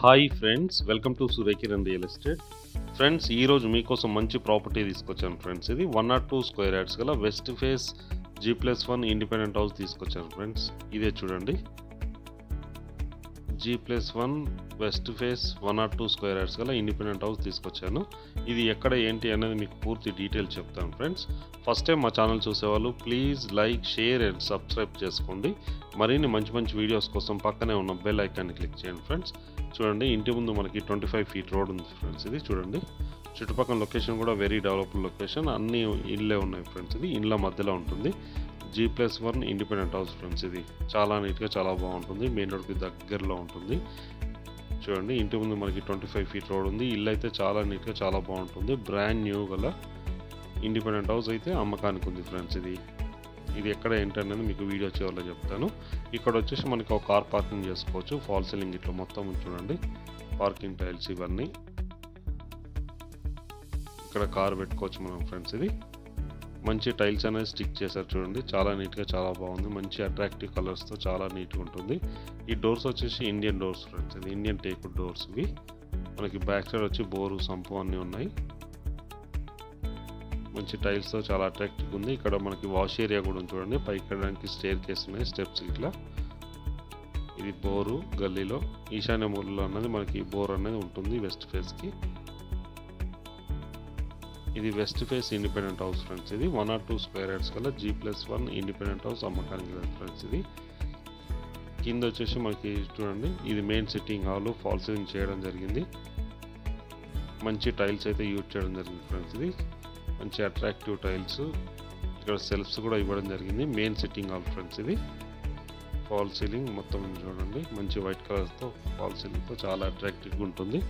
Hi friends welcome to Suryakiran real estate. Friends ఈరోజు మీకోసం మంచి ప్రాపర్టీ తీసుకొచ్చాను ఫ్రెండ్స్. ఇది one naught two square yards గల west face G plus one independent house తీసుకొచ్చాను friends. ఇదే చూడండి. G plus one west face one or two square yards గల ఇండిపెండెంట్ హౌస్ తీసుకొచ్చాను. ఇది ఎక్కడ ఏంటి అనేది మీకు పూర్తి డీటెయిల్స్ చెప్తాను ఫ్రెండ్స్ ఫస్ట్ టైం మా ఛానల్ చూసేవాళ్ళు please like share and subscribe చేసుకోండి. మరిన్ని మంచి మంచి వీడియోస్ కోసం పక్కనే ఉన్న బెల్ ఐకాన్ని క్లిక్ చేయండి ఫ్రెండ్స్ చూడండి ఇంటి ముందు మనకి ట్వంటీ ఫైవ్ ఫీట్ రోడ్ ఉంది ఫ్రెండ్స్ ఇది చూడండి. చుట్టుపక్కల లొకేషన్ కూడా వెరీ డెవలప్డ్ లొకేషన్ అన్ని ఇళ్ళే ఉన్నాయి ఫ్రెండ్స్ ఇది ఇళ్ళ మధ్యలో ఉంటుంది. G plus one independent house friends ఇది. చాలా నీట్గా చాలా బాగుంటుంది. మెయిన్ రోడ్కి దగ్గరలో ఉంటుంది. చూడండి ఇంటి ముందు మనకి ట్వంటీ ఫైవ్ ఫీట్ రోడ్ ఉంది. ఇల్లు అయితే చాలా నీట్గా చాలా బాగుంటుంది. బ్రాండ్ న్యూ గల ఇండిపెండెంట్ హౌస్ అయితే అమ్మకానికి ఉంది ఫ్రెండ్స్ ఇది. ఇది ఎక్కడ ఏంటనేది మీకు వీడియో చివరిలో చెప్తాను. ఇక్కడ వచ్చేసి మనకి ఒక కార్ పార్కింగ్ చేసుకోవచ్చు. ఫాల్ సీలింగ్ ఇట్లా మొత్తం చూడండి. పార్కింగ్ టైల్స్ ఇవన్నీ. ఇక్కడ కార్ పెట్టుకోవచ్చు మనం ఫ్రెండ్స్ ఇది. మంచి టైల్స్ అనేది స్టిక్ చేశారు చూడండి. చాలా నీట్గా చాలా బాగుంది. మంచి అట్రాక్టివ్ కలర్స్తో చాలా నీట్గా ఉంటుంది. ఈ డోర్స్ వచ్చేసి ఇండియన్ డోర్స్ ఫ్రెండ్స్. ఇది ఇండియన్ టేక్ డోర్స్ ఇవి. మనకి బ్యాక్ సైడ్ వచ్చి బోరు సంపు అన్నీ ఉన్నాయి. మంచి టైల్స్తో చాలా అట్రాక్టివ్ ఉంది. ఇక్కడ మనకి వాష్ ఏరియా కూడా ఉంది చూడండి. పైకి వెళ్ళడానికి స్టేర్ కేస్ ఉన్నాయి స్టెప్స్ ఇట్లా. ఇది బోరు గల్లీలో. ఈశాన్య మూలలో అన్నది మనకి బోర్ అనేది ఉంటుంది వెస్ట్ ఫేస్కి ఇది west face independent house friends ఇది. One or two square yards కల్లా G plus one independent house అమ్మకానికి లేదు ఫ్రెండ్స్ ఇది. కింద వచ్చేసి మనకి చూడండి. ఇది main sitting hall false ceiling చేయడం జరిగింది. మంచి టైల్స్ అయితే యూజ్ చేయడం జరిగింది ఫ్రెండ్స్ ఇది. మంచి అట్రాక్టివ్ టైల్స్ ఇక్కడ సెల్ఫ్స్ కూడా ఇవ్వడం జరిగింది. మెయిన్ సిట్టింగ్ హాల్ ఫ్రెండ్స్ ఇది. ఫాల్ సీలింగ్ మొత్తం చూడండి. మంచి వైట్ కలర్తో ఫాల్ సీలింగ్తో చాలా అట్రాక్టివ్గా ఉంటుంది.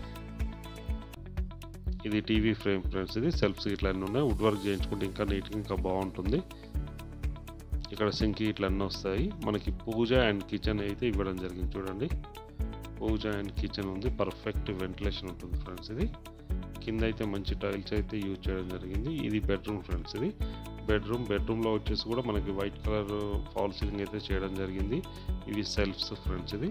ఇది టీవీ ఫ్రేమ్ ఫ్రెండ్స్ ఇది సెల్ఫ్స్ ఇట్లా అన్నీ ఉన్నాయి. వుడ్ వర్క్ చేయించుకుంటే ఇంకా నీట్గా ఇంకా బాగుంటుంది. ఇక్కడ సింక్ ఇట్లా అన్నీ వస్తాయి. మనకి పూజ అండ్ కిచెన్ అయితే ఇవ్వడం జరిగింది. చూడండి. పూజ అండ్ కిచెన్ ఉంది. పర్ఫెక్ట్ వెంటిలేషన్ ఉంటుంది ఫ్రెండ్స్ ఇది. కింద అయితే మంచి టైల్స్ అయితే యూజ్ చేయడం జరిగింది. ఇది బెడ్రూమ్ ఫ్రెండ్స్ ఇది. బెడ్రూమ్ బెడ్రూమ్లో వచ్చేసి కూడా మనకి వైట్ కలర్ ఫాల్ సీలింగ్ అయితే చేయడం జరిగింది. ఇవి సెల్ఫ్స్ ఫ్రెండ్స్ ఇది.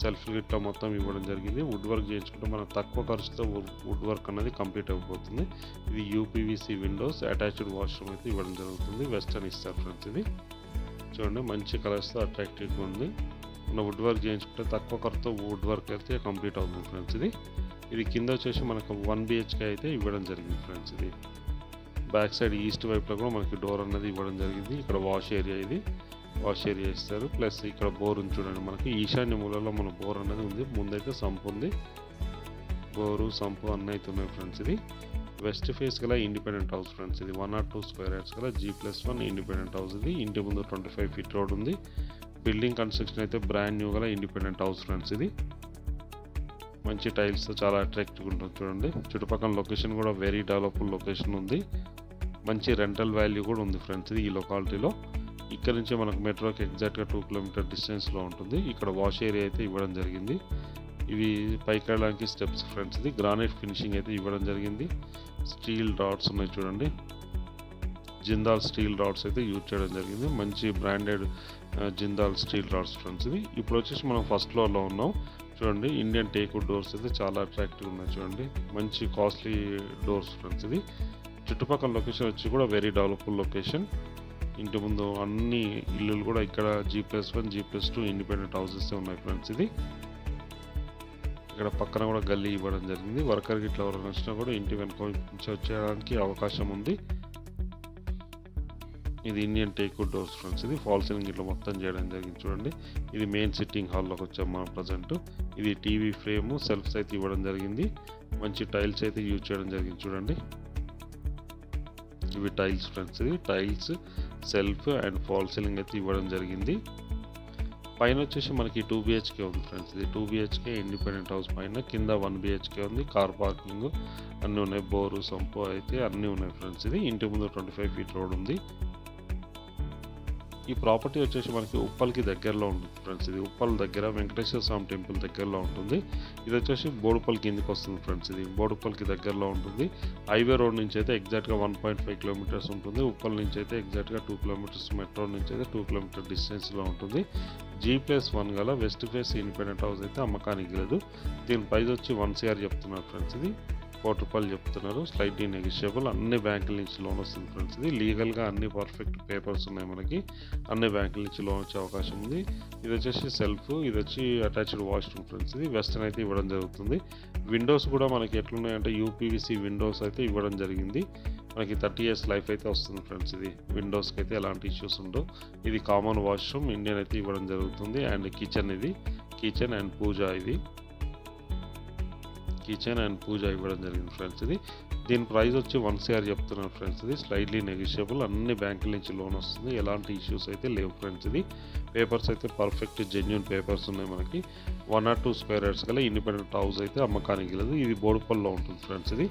సెల్ఫ్ గిట్లో మొత్తం ఇవ్వడం జరిగింది. వుడ్ వర్క్ చేయించుకుంటే మనకు తక్కువ ఖర్చుతో వుడ్ వర్క్ అనేది కంప్లీట్ అయిపోతుంది. ఇది యూపీవీసీ విండోస్ అటాచ్డ్ వాష్రూమ్ అయితే ఇవ్వడం జరుగుతుంది. వెస్టర్న్ ఇస్తారు ఫ్రెండ్స్ ఇది. చూడండి మంచి కలర్స్తో అట్రాక్టివ్గా ఉంది. మన వుడ్ వర్క్ చేయించుకుంటే తక్కువ ఖర్చుతో వుడ్ వర్క్ అయితే కంప్లీట్ అవుతుంది ఫ్రెండ్స్ ఇది. ఇది కింద వచ్చేసి మనకు వన్ బిహెచ్కే అయితే ఇవ్వడం జరిగింది ఫ్రెండ్స్ ఇది. బ్యాక్ సైడ్ ఈస్ట్ వైపులో కూడా మనకి డోర్ అన్నది ఇవ్వడం జరిగింది. ఇక్కడ వాష్ ఏరియా ఇది. వాష్ ఏరియా ఇస్తారు. ప్లస్ ఇక్కడ బోర్ ఉంది చూడండి మనకి. ఈశాన్య మూలలో మన బోర్ అనేది ఉంది. ముందైతే సంపు ఉంది. బోరు సంపు అన్నీ అయితే ఉన్నాయి ఫ్రెండ్స్ ఇది. వెస్ట్ ఫేస్ గల ఇండిపెండెంట్ హౌస్ ఫ్రెండ్స్ ఇది. One or two square yards గల G plus one independent house ఇది. ఇంటి ముందు ట్వంటీ ఫైవ్ ఫీట్ రోడ్ ఉంది. బిల్డింగ్ కన్స్ట్రక్షన్ అయితే బ్రాండ్ న్యూ గల ఇండిపెండెంట్ హౌస్ ఫ్రెండ్స్ ఇది. మంచి టైల్స్ చాలా అట్రాక్టివ్గా ఉంటుంది చూడండి. చుట్టుపక్కల లొకేషన్ కూడా వెరీ డెవలప్డ్ లొకేషన్ ఉంది. మంచి రెంటల్ వాల్యూ కూడా ఉంది ఫ్రెండ్స్ ఇది ఈ లొకాలిటీలో ఇక్కడ నుంచి మనకు మెట్రోకి ఎగ్జాక్ట్గా టూ కిలోమీటర్ డిస్టెన్స్లో ఉంటుంది. ఇక్కడ వాష్ ఏరియా అయితే ఇవ్వడం జరిగింది. ఇవి పైకి వెళ్ళడానికి స్టెప్స్ ఫ్రెండ్స్ ఇది. గ్రానైట్ ఫినిషింగ్ అయితే ఇవ్వడం జరిగింది. స్టీల్ రాడ్స్ ఉన్నాయి చూడండి. జిందాల్ స్టీల్ రాడ్స్ అయితే యూజ్ చేయడం జరిగింది. మంచి branded Jindal steel rods friends ఇది. ఇప్పుడు వచ్చేసి మనం ఫస్ట్ ఫ్లోర్లో ఉన్నాం. చూడండి ఇండియన్ టేక్వుడ్ డోర్స్ అయితే చాలా అట్రాక్టివ్ ఉన్నాయి చూడండి. మంచి కాస్ట్లీ డోర్స్ ఫ్రెండ్స్ ఇది. చుట్టుపక్కల లొకేషన్ వచ్చి కూడా వెరీ డెవలప్డ్ లొకేషన్ ఇంటి ముందు అన్ని ఇల్లులు కూడా ఇక్కడ G plus one G plus two independent houses ఉన్నాయి ఫ్రెండ్స్ ఇది. ఇక్కడ పక్కన కూడా గల్లీ ఇవ్వడం జరిగింది. వర్కర్కి ఇట్లా ఎవరైనా వచ్చినా కూడా ఇంటి వెనుక నుంచి వచ్చేయడానికి అవకాశం ఉంది. ఇది ఇండియన్ టేక్వుడ్ డోర్స్ ఫ్రెండ్స్ ఇది ఫాల్ సీలింగ్ ఇట్లా మొత్తం చేయడం జరిగింది చూడండి. ఇది మెయిన్ సిట్టింగ్ హాల్లోకి వచ్చాం మనం ప్రజెంట్ ఇది టీవీ ఫ్రేమ్ సెల్ఫ్స్ అయితే ఇవ్వడం జరిగింది. మంచి టైల్స్ అయితే యూజ్ చేయడం జరిగింది చూడండి. ఇవి టైల్స్ ఫ్రెండ్స్ ఇది tiles shelf and false ceiling అయితే ఇవ్వడం జరిగింది. పైన వచ్చేసి మనకి టూ బిహెచ్కే ఉంది ఫ్రెండ్స్ ఇది టూ బిహెచ్కే ఇండిపెండెంట్ హౌస్ పైన కింద వన్ బిహెచ్కే ఉంది. కార్ పార్కింగ్ అన్నీ ఉన్నాయి. బోరు సంపు అయితే అన్నీ ఉన్నాయి ఫ్రెండ్స్ ఇది ఇంటి ముందు ట్వంటీ ఫైవ్ ఫీట్ రోడ్ ఉంది. ఈ ప్రాపర్టీ వచ్చేసి మనకి ఉప్పల్కి దగ్గరలో ఉంటుంది ఫ్రెండ్స్. ఇది ఉప్పల్ దగ్గర వెంకటేశ్వర స్వామి టెంపుల్ దగ్గరలో ఉంటుంది. ఇది వచ్చేసి బోడుపల్ కిందికి వస్తుంది ఫ్రెండ్స్. ఇది బోడుపల్కి దగ్గరలో ఉంటుంది. హైవే రోడ్ నుంచి అయితే ఎగ్జాక్ట్గా వన్ పాయింట్ ఫైవ్ కిలోమీటర్స్ ఉంటుంది. ఉప్పల్ నుంచి అయితే ఎగ్జాక్ట్గా టూ కిలోమీటర్స్ మెట్రో నుంచి అయితే టూ కిలోమీటర్ డిస్టెన్స్లో ఉంటుంది. జీ ప్లస్ వన్ గల వెస్ట్ ఫేస్ ఇండిపెండెంట్ హౌస్ అయితే అమ్మకానికి లేదు. దీని ప్రైస్ వచ్చి వన్ సిఆర్ చెప్తున్నారు ఫ్రెండ్స్ ఇది. కోటి రూపాయలు చెప్తున్నారు. స్లైట్లీ నెగిషియబుల్ అన్ని బ్యాంకుల నుంచి లోన్ వస్తుంది ఫ్రెండ్స్ ఇది లీగల్గా అన్ని పర్ఫెక్ట్ పేపర్స్ ఉన్నాయి మనకి. అన్ని బ్యాంకుల నుంచి లోన్ వచ్చే అవకాశం ఉంది. ఇది వచ్చేసి సెల్ఫ్ ఇది వచ్చి అటాచ్డ్ వాష్రూమ్ ఫ్రెండ్స్ ఇది వెస్టర్న్ అయితే ఇవ్వడం జరుగుతుంది. విండోస్ కూడా మనకి ఎట్లున్నాయంటే యూపీవీసీ విండోస్ అయితే ఇవ్వడం జరిగింది. మనకి థర్టీ ఇయర్స్ లైఫ్ అయితే వస్తుంది ఫ్రెండ్స్ ఇది విండోస్కి అయితే ఎలాంటి ఇష్యూస్ ఉండవు. ఇది కామన్ వాష్రూమ్ ఇండియన్ అయితే ఇవ్వడం జరుగుతుంది. అండ్ కిచెన్ ఇది. కిచెన్ అండ్ పూజ ఇది. కిచెన్ అండ్ పూజ ఇవ్వడం జరిగింది ఫ్రెండ్స్ ఇది. దీని ప్రైస్ వచ్చి వన్ సిఆర్ చెప్తున్నాను ఫ్రెండ్స్ ఇది. స్లైడ్లీ నెగిషియబుల్ అన్ని బ్యాంకుల నుంచి లోన్ వస్తుంది. ఎలాంటి ఇష్యూస్ అయితే లేవు ఫ్రెండ్స్ ఇది. పేపర్స్ అయితే పర్ఫెక్ట్ జెన్యున్ పేపర్స్ ఉన్నాయి మనకి. One or two square yards గల ఇండిపెండెంట్ హౌస్ అయితే అమ్మకానికి లేదు. ఇది బోడుపల్లో ఉంటుంది ఫ్రెండ్స్ ఇది.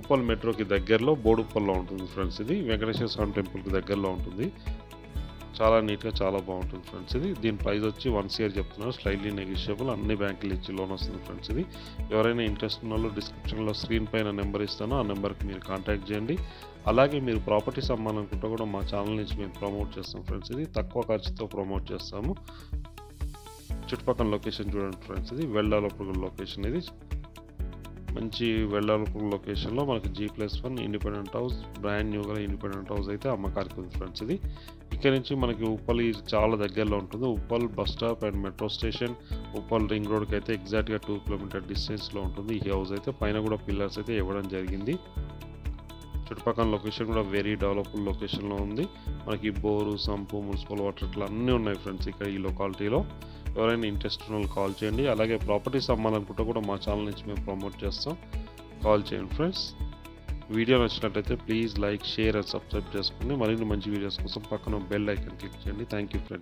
ఉప్పల్ మెట్రోకి దగ్గరలో బోడుపల్లో ఉంటుంది ఫ్రెండ్స్ ఇది. వెంకటేశ్వర స్వామి టెంపుల్కి దగ్గరలో ఉంటుంది. చాలా నీట్గా చాలా బాగుంటుంది ఫ్రెండ్స్ ఇది. దీని ప్రైస్ వచ్చి వన్ సిఆర్ చెప్తున్నారు. స్లైడ్లీ నెగిషియబుల్ అన్ని బ్యాంకులు ఇచ్చి లోన్ వస్తుంది ఫ్రెండ్స్ ఇది. ఎవరైనా ఇంట్రెస్ట్ ఉన్న వాళ్ళు డిస్క్రిప్షన్లో స్క్రీన్ పైన నెంబర్ ఇస్తానో. ఆ నెంబర్కి మీరు కాంటాక్ట్ చేయండి. అలాగే మీరు ప్రాపర్టీస్ అమ్మాలనుకుంటే కూడా మా ఛానల్ నుంచి మేము ప్రమోట్ చేస్తాం ఫ్రెండ్స్ ఇది. తక్కువ ఖర్చుతో ప్రమోట్ చేస్తాము. చుట్టుపక్కల లొకేషన్ చూడండి ఫ్రెండ్స్ ఇది. వెల్ లొకేషన్ ఇది. మంచి వెల్ లొకేషన్లో మనకి G plus one independent house brand న్యూగా ఇండిపెండెంట్ హౌస్ అయితే అమ్మకానికి ఉంది ఫ్రెండ్స్ ఇది. ఇక్కడ నుంచి మనకి ఉప్పల్ చాలా దగ్గరలో ఉంటుంది. Uppal bus stop and metro station. Uppal ring రోడ్కి అయితే ఎగ్జాక్ట్గా టూ కిలోమీటర్ డిస్టెన్స్లో ఉంటుంది. ఈ హౌస్ అయితే పైన కూడా పిల్లర్స్ అయితే ఇవ్వడం జరిగింది. చుట్టుపక్కల లొకేషన్ కూడా వెరీ డెవలప్డ్ లొకేషన్లో ఉంది. మనకి బోరు సంపు మున్సిపల్ వాటర్ ఇట్లా అన్నీ ఉన్నాయి ఫ్రెండ్స్ ఇక్కడ ఈ లొకాలిటీలో. ఎవరైనా ఇంట్రెస్ట్ ఉన్న కాల్ చేయండి. అలాగే ప్రాపర్టీస్ అమ్మాలనుకుంటే కూడా మా ఛానల్ నుంచి మేము ప్రమోట్ చేస్తాం. కాల్ చేయండి ఫ్రెండ్స్. వీడియో నచ్చినట్లయితే please like share and subscribe చేసుకోండి మరిన్ని మంచి వీడియోస్ కోసం పక్కన బెల్ ఐకన్ క్లిక్ చేయండి. Thank you friends